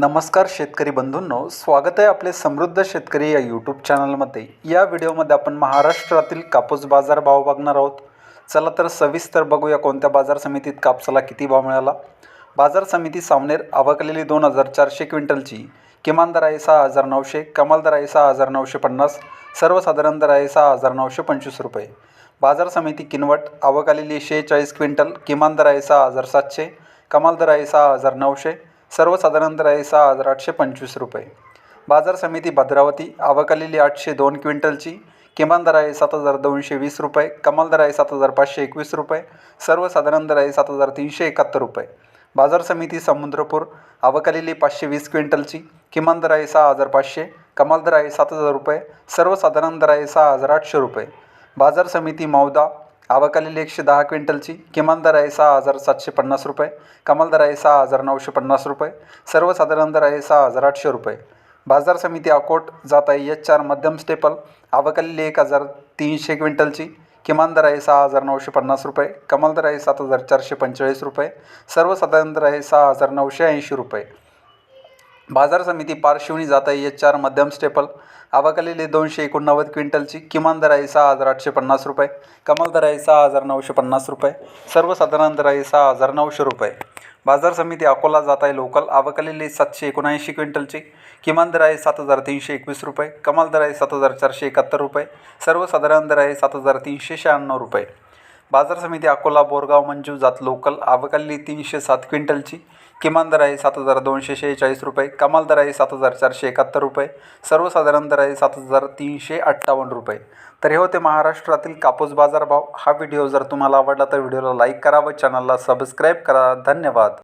नमस्कार शेतकरी बंधूंनो स्वागत आहे आपले समृद्ध शेतकरी या यूट्यूब चॅनलमध्ये या व्हिडिओमध्ये आपण महाराष्ट्रातील कापूस बाजार भाव बघणार आहोत. चला तर सविस्तर बघूया कोणत्या बाजार समितीत कापसाला किती भाव मिळाला. बाजार समिती सावनेर अवकलेली दोन हजार चारशे क्विंटलची. किमान दर आहे सहा हजार नऊशे कमाल दर आहे सहा हजार नऊशे पन्नास सर्वसाधारण दर आहे सहा हजार नऊशे पंचवीस रुपये. बाजार समिती किनवट आवक आलेली शेहेचाळीस क्विंटल किमान दर आहे सहा हजार सातशे कमाल दर आहे सहा हजार नऊशे सर्वसाधारण दर आहे सहा हजार आठशे पंचवीस रुपये. बाजार समिती भद्रावती आवकलेली आठशे दोन क्विंटलची किमान दर आहे सात हजार दोनशे वीस रुपये कमाल दर आहे सात हजार पाचशे एकवीस रुपये सर्वसाधारण दर आहे सात हजार तीनशे एकाहत्तर रुपये. बाजार समिती समुद्रपूर आवकलेली पाचशे वीस क्विंटलची किमान दर आहे सहा हजार पाचशे कमाल दर आहे सात हजार रुपये सर्वसाधारण दर आहे सहा हजार आठशे रुपये. बाजार समिती मौदा आवक एकशे दहा क्विंटलची. किमान दर आहे सहा हजार सातशे पन्नास रुपये. कमाल दर आहे सहा हजार नऊशे पन्नास रुपये. सर्वसाधारण दर आहे सहा हजार आठशे रुपये. बाजार समिती अकोट जात आहे एच चार मध्यम स्टेपल. आवक एक हजार तीनशे क्विंटलची. किमान दर आहे सहा हजार नऊशे पन्नास रुपये. कमाल दर आहे सात हजार चारशे पंचेचाळीस रुपये. सर्वसाधारण दर आहे सहा हजार नऊशे ऐंशी रुपये. बाजार समिती पारशिवनी जात आहे एच चार मध्यम स्टेपल. आवक दोनशे एकोणनव्वद क्विंटलची किमान दर आहे सहा हजार आठशे पन्नास रुपये. कमाल दर आहे सहा हजार नऊशे पन्नास रुपये. सर्वसाधारण दर आहे सहा हजार नऊशे रुपये. बाजार समिती अकोला जात आहे लोकल. आवक सातशे एकोणऐंशी क्विंटलची किमान दर आहे सात हजार तीनशे एकवीस रुपये. कमाल दर आहे सात हजार चारशे एकाहत्तर रुपये. सर्वसाधारण दर आहे सात हजार तीनशे शहाण्णव रुपये. बाजार समिती अकोला बोरगाव मंजू जात लोकल. आवक तीनशे सात क्विंटलची किमान दर आहे सात हजार दोनशे शेहेचाळीस रुपये कमाल दर आहे सात हजार चारशे एकाहत्तर रुपये सर्वसाधारण दर आहे सात हजार तीनशे अठ्ठावन्न रुपये. तर हे होते महाराष्ट्रातील कापूस बाजारभाव. हा व्हिडिओ जर तुम्हाला आवडला तर व्हिडिओला लाईक करा व चॅनलला सबस्क्राईब करा. धन्यवाद.